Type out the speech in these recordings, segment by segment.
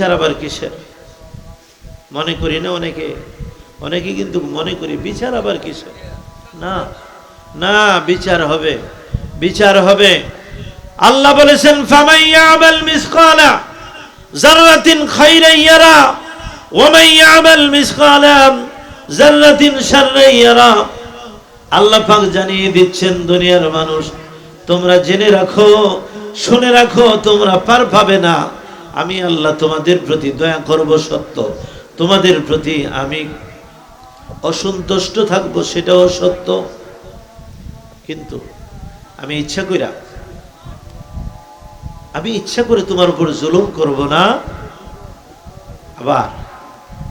বিচার আবার কিসের? মনে করি না অনেকে? অনেকে কিন্তু মনে করি বিচার আবার কিসের? না না, বিচার হবে বিচার হবে। আল্লাহ বলেছেন আল্লাহ পাক জানিয়ে দিচ্ছেন, দুনিয়ার মানুষ, তোমরা জেনে রাখো, শুনে রাখো, তোমরা পার পাবে না। আমি আল্লাহ তোমাদের প্রতি দয়া করব সত্য। তোমাদের প্রতি আমি অসন্তুষ্ট থাকব, সেটাও সত্য। কিন্তু আমি ইচ্ছা কইরা, আমি ইচ্ছা করে তোমার উপর জুলুম করব না। আবার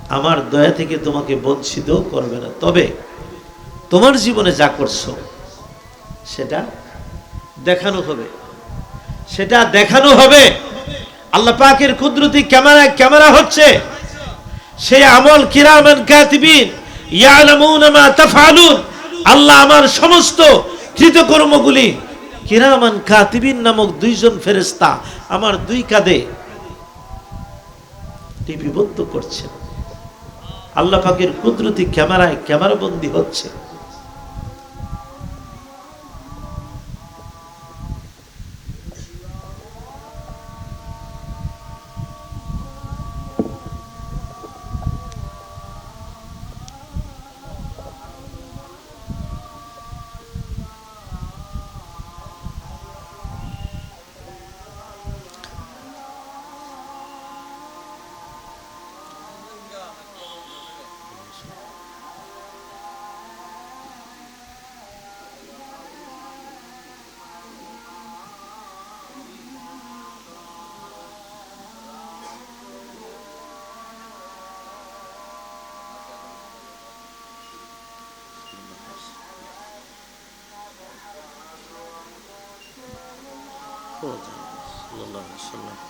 আমার দয়া থেকে তোমাকে বঞ্চিত করবে না। তবে তোমার জীবনে যা করছ, সেটা দেখানো হবে। সেটা দেখানো হবে। আল্লাহ পাকের কুদরতি ক্যামেরা ক্যামেরা হচ্ছে সেই আমল কিরামান কাতিবিন। ইয়ালামুনা মা তাফআলুন। আল্লাহ আমার সমস্ত কৃতকর্মগুলি কিরামান কাতিবিন নামক দুইজন ফেরেশতা আমার দুই কাঁধে লিপিবদ্ধ করছেন। আল্লাহ পাকের কুদরতি ক্যামেরায় ক্যামেরা বন্দী হচ্ছে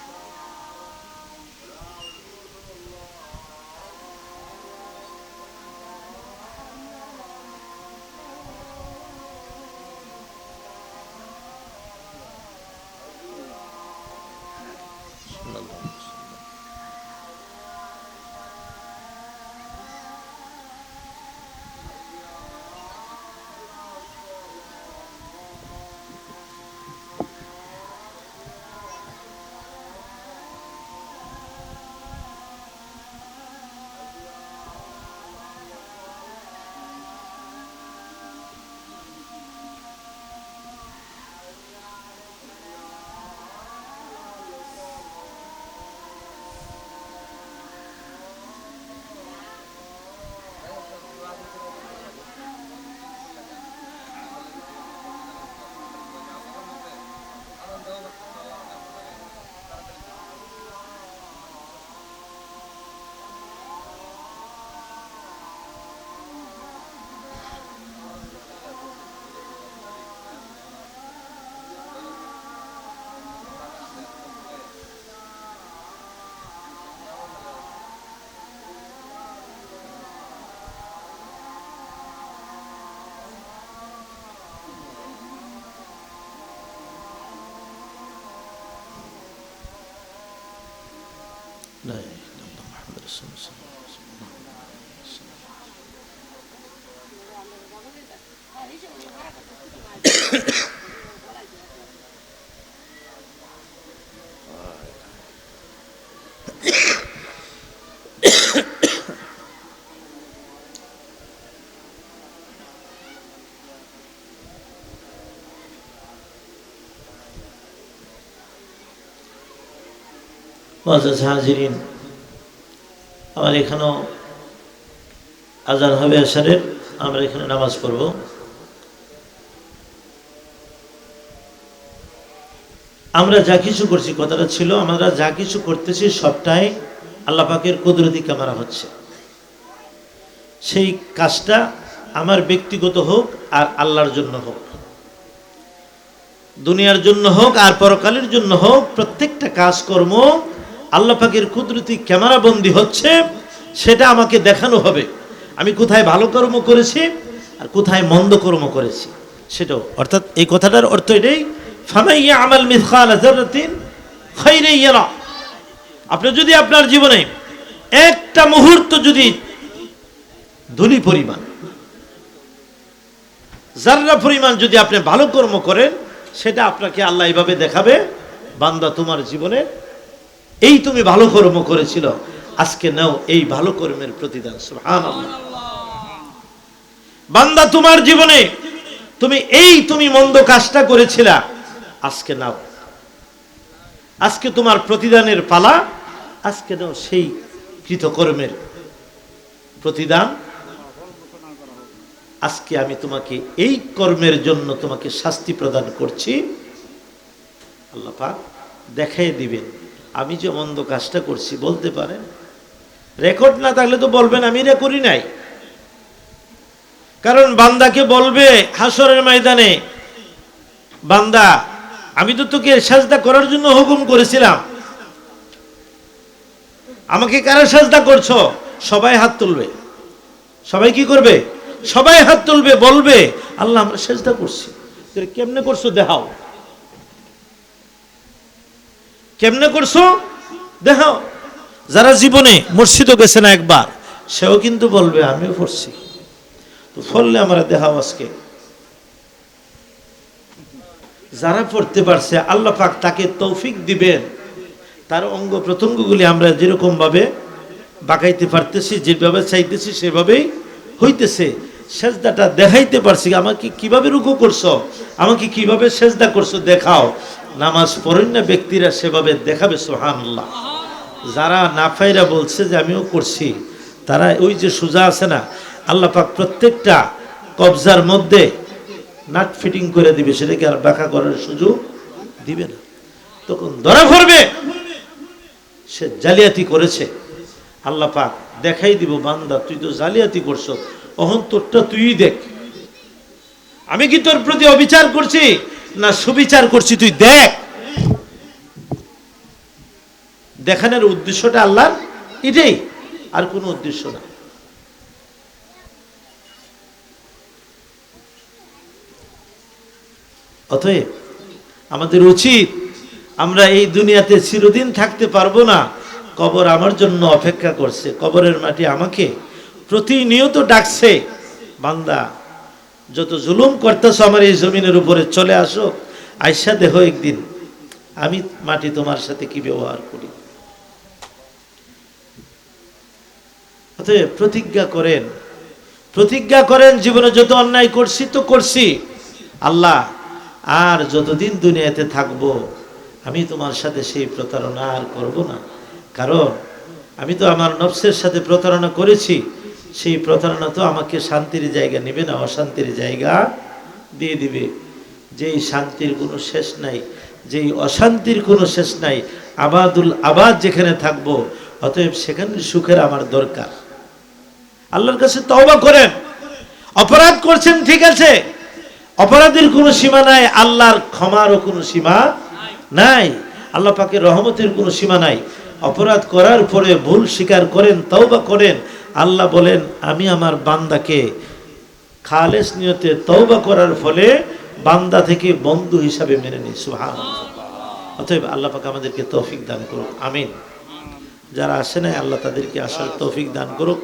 لا إله إلا الله محمد رسول الله صلى الله হাজিরিন। আমার এখানেও আজান হবে আসারের, আমরা এখানে নামাজ পড়ব। আমরা যা কিছু করছি, কথাটা ছিল, আমরা যা কিছু করতেছি সবটাই আল্লাহ পাকের কুদরতি ক্যামেরা হচ্ছে। সেই কাজটা আমার ব্যক্তিগত হোক আর আল্লাহর জন্য হোক। দুনিয়ার জন্য হোক আর পরকালের জন্য হোক, প্রত্যেকটা কাজকর্ম আল্লাহ পাকের কুদরতি ক্যামেরা বন্দি হচ্ছে, সেটা আমাকে দেখানো হবে। আমি কোথায় ভালো কর্ম করেছি আর কোথায় মন্দ কর্ম করেছি, সেটাও। অর্থাৎ এই কথাটার অর্থ এটাই ফামাইয়া আমাল মিসকাল খাইরান ইয়ারা। আপনি যদি আপনার জীবনে একটা মুহূর্ত যদি ধুলি পরিমাণ জাররা পরিমাণ যদি আপনি ভালো কর্ম করেন, সেটা আপনাকে আল্লাহ এইভাবে দেখাবে, বান্দা তোমার জীবনে এই তুমি ভালো কর্ম করেছিল, আজকে নাও এই ভালো কর্মের প্রতিদান বান্দা তোমার জীবনে, তুমি এই তুমি মন্দ কাজটা করেছিলা, আজকে নাও। আজকে তোমার প্রতিদানের পালা, আজকে নাও সেই কৃতকর্মের প্রতিদান। আজকে আমি তোমাকে এই কর্মের জন্য তোমাকে শাস্তি প্রদান করছি। আল্লাহ পাক দেখাই দিবেন। আমি যে মন্দ কাজটা করছি, বলতে পারেন? রেকর্ড না থাকলে তো বলবেন, আমি এটা করি নাই। কারণ বান্দাকে বলবে হাসরের ময়দানে, বান্দা, আমি তো তোকে সাজদা করার জন্য হুকুম করেছিলাম। আমাকে কারা সাজদা করছ? সবাই হাত তুলবে। সবাই কি করবে? সবাই হাত তুলবে, বলবে, আল্লাহ, আমরা সেজদা করছি। কেমনে করছ? দেখাও। কেমনে করছ? দেখাও। যারা জীবনে মসজিদও গেছে না একবার, সেও কিন্তু বলবে, আমিও পড়ছি। তো ফললে আমরা দেখাও আজকে। যারা পড়তে পারছে, আল্লাহ পাক তাকে তৌফিক দিবেন। তার অঙ্গ প্রত্যঙ্গগুলি আমরা যেরকমভাবে বাঁকাইতে পারতেছি, যেভাবে চাইতেছি, সেভাবেই হইতেছে। সেজদাটা দেখাইতে পারছি। আমাকে কীভাবে রুকু করছ? আমাকে কীভাবে সেজদা করছ দেখাও। নামাজ পড়েন না ব্যক্তিরা সেভাবে দেখাবে সোহানুল্লাহ যারা নাফাইরা বলছে যে আমিও করছি, তারা ওই যে সোজা আছে না, আল্লাহ পাক প্রত্যেকটা কবজার মধ্যে নাট ফিটিং করে দিবে, সেটাকে আর বাঁকা করার সুযোগ দিবে না। তখন ধরা পড়বে। সে জালিয়াতি করেছে। আল্লাহ পাক দেখাই দিব, বান্দা, তুই তো জালিয়াতি করছ। অহন তোরটা তুই দেখ। আমি কি তোর প্রতি অবিচার করছি, না সুবিচার করছি তুই দেখ। দেখানোর উদ্দেশ্যটা আল্লাহর, এটাই। আর কোনো উদ্দেশ্য না। অতএব আমাদের উচিত আমরা এই দুনিয়াতে চিরদিন থাকতে পারব না। কবর আমার জন্য অপেক্ষা করছে। কবরের মাটি আমাকে প্রতিনিয়ত ডাকছে, বান্দা, যত জুলুম করতেছ আমার এই জমিনের উপরে, চলে আসো, আইসা দেহ একদিন, আমি মাটি তোমার সাথে কি ব্যবহার করি? প্রতিজ্ঞা করেন প্রতিজ্ঞা করেন, জীবনে যত অন্যায় করছি তো করছি। আল্লাহ, আর যতদিন দুনিয়াতে থাকব, আমি তোমার সাথে সেই প্রতারণা আর করব না। কারণ, আমি তো আমার নফসের সাথে প্রতারণা করেছি সেই প্রতারণা তো আমাকে শান্তির জায়গা নেবে না, অশান্তির জায়গা দিয়ে দিবে। যেই শান্তির কোনো শেষ নাই, যেই অশান্তির কোনো শেষ নাই, আবাদুল আবাদ যেখানে থাকব, অতএব সেখানে সুখের আমার দরকার। আল্লাহর কাছে তওবা করেন। অপরাধ করছেন, ঠিক আছে। অপরাধের কোনো সীমা নাই, আল্লাহর ক্ষমারও কোনো সীমা নাই। আল্লাহ পাকের রহমতের কোনো সীমা নাই। অপরাধ করার পরে ভুল স্বীকার করেন, তওবা করেন আল্লাহ বলেন আমি আমার বান্দাকে খালেস নিয়তে তওবা করার ফলে বান্দা থেকে বন্ধু হিসাবে মেনে নিই সুহান অতএব আল্লাহ পাক আমাদেরকে তৌফিক দান করুক আমিন যারা আসে নাই আল্লাহ তাদেরকে আসার তৌফিক দান করুক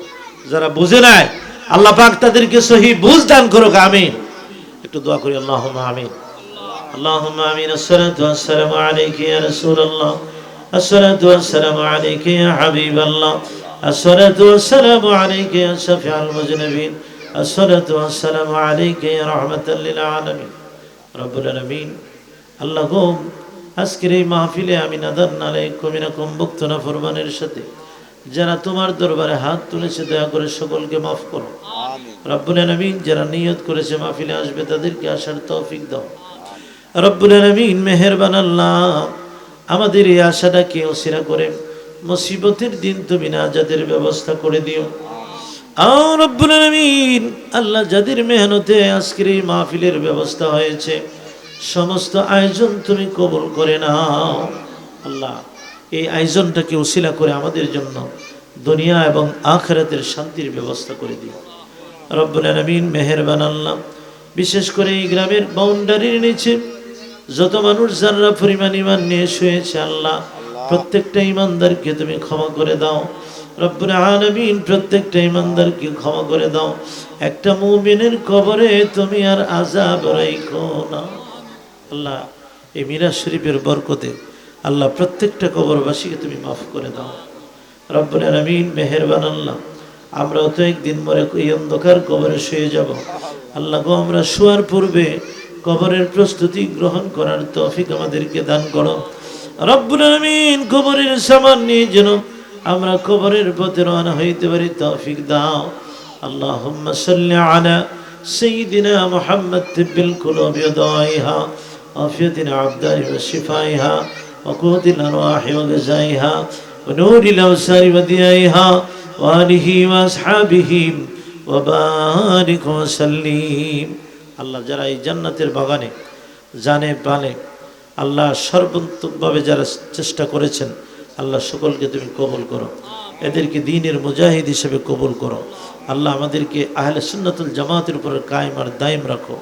যারা বুঝে নাই আল্লাহ পাক তাদেরকে সহি বুঝ দান করুক আমিন একটু দোয়া করি আল্লাহ আমিন اللهم امين الصلاه والسلام عليك يا رسول الله الصلاه والسلام عليك يا حبيب الله الصلاه والسلام عليك يا شفيع المذنبين الصلاه والسلام عليك يا رحمه للعالمين رب العالمين আল্লাহ গো আজকের এই মাহফিলে আমি নাদার নালাইকুম এরকম ভক্ত না ফরমানের সাথে যারা তোমার দরবারে হাত তুলেছে দয়া করে সকলকে মাফ করো রব্বুল আলমিন যারা নিয়ত করেছে মাহফিলে আসবে তাদেরকে আসার তৌফিক দাও রব্বুল আলমিন মেহেরবান আল্লাহ আমাদের এই আশাটাকে অসিরা করে মুসিবতের দিন তুমি না যাদের ব্যবস্থা করে দিও। আল্লাহ যাদের মেহনতে আজকের এই মাহফিলের ব্যবস্থা হয়েছে, সমস্ত আয়োজন তুমি কবুল করে নাও। আল্লাহ, এই আয়োজনটাকে উশিলা করে আমাদের জন্য দুনিয়া এবং আখরাতের শান্তির ব্যবস্থা করে দিও। রব্বুল আলমিন মেহেরবান আল্লাহ, বিশেষ করে এই গ্রামের বাউন্ডারির নিচে যত মানুষ যারা পরিমাণ ইমান নিয়ে শুয়েছে আল্লাহ প্রত্যেকটা ইমানদারকে তুমি ক্ষমা করে দাও। রব্বুল আলামিন প্রত্যেকটা ইমানদারকে ক্ষমা করে দাও। একটা মুমিনের কবরে তুমি আর আজাব রাইখো না। আল্লাহ, এই মিরাজ শরীফের বরকতে আল্লাহ প্রত্যেকটা কবরবাসীকে তুমি মাফ করে দাও। রব্বুল আলামিন মেহেরবান আল্লাহ, আমরাও তো একদিন মরে এই অন্ধকার কবরে শুয়ে যাব। আল্লাহ গো, আমরা শোয়ার পূর্বে কবরের প্রস্তুতি গ্রহণ করার তৌফিক আমাদেরকে দান করো। রব্বুল আমিন কবরের সামান নিয়ে যেন আমরা কবরের পথে রওনা হইতে পারি, তৌফিক দাও। আল্লাহুম্মা সাল্লি আলা সাইয়্যিদিনা মুহাম্মদ তিব্বিল কুলুবি দাইহা আফিয়াতিন আবদারি ওয়া শিফাইহা, ওয়া কুতিল আরওয়াহি ওয়া গাজাইহা, ওয়া নূরিল আওসারি ওয়া দিয়াইহা, ওয়া আলিহি ওয়া আসহাবিহি ওয়া বারিক ওয়া সাল্লিম। আল্লাহ যারা এই জান্নাতের বাগানে, জানে, পালে আল্লাহ সর্বাত্মকভাবে যারা চেষ্টা করেছেন, আল্লাহ সকলকে তুমি কবল করো। এদেরকে দিনের মুজাহিদ হিসেবে কবুল করো। আল্লাহ আমাদেরকে আহলে সুন্নাতুল জামাতের উপরে কায়েম আর দায়েম রাখো।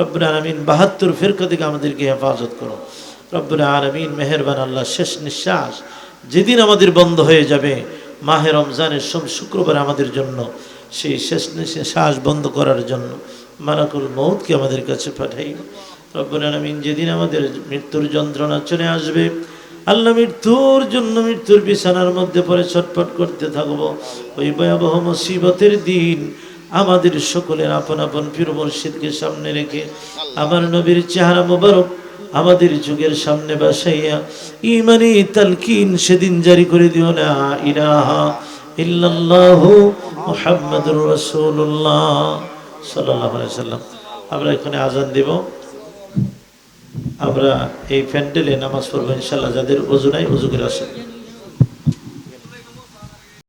রব্বুল আলমিন বাহাত্তর ফেরকা থেকে আমাদেরকে হেফাজত করো। রব্বুল আলমিন মেহেরবান আল্লাহ, শেষ নিঃশ্বাস যেদিন আমাদের বন্ধ হয়ে যাবে, মাহে রমজানের সোম শুক্রবার আমাদের জন্য, সেই শেষ নিঃশ্বাস বন্ধ করার জন্য মালাকুল মৌতকে আমাদের কাছে পাঠাই রব্বুল আলমিন যেদিন আমাদের মৃত্যুর যন্ত্রণা চলে আসবে, আল্লাহ মৃত্যুর জন্য মৃত্যুর বিছানার মধ্যে পরে ছটফট করতে থাকব। ওই ভয়াবহ মুসিবতের দিন আমাদের সকলের আপন আপন পীর মুর্শিদকে সামনে রেখে, আমার নবীর চেহারা মোবারক আমাদের যুগের সামনে বাসাইয়া ইমানি তালকিন সেদিন জারি করে দিও না ইলাহা ইল্লাল্লাহু মুহাম্মাদুর রাসূলুল্লাহ সাল্লাল্লাহু আলাইহি সাল্লাম আমরা এখানে আজান দেব। আমরা এই প্যান্ডেলে নামাজ পড়ব ইনশাল্লাহ যাদের অজু নাই অজু করে আসেন।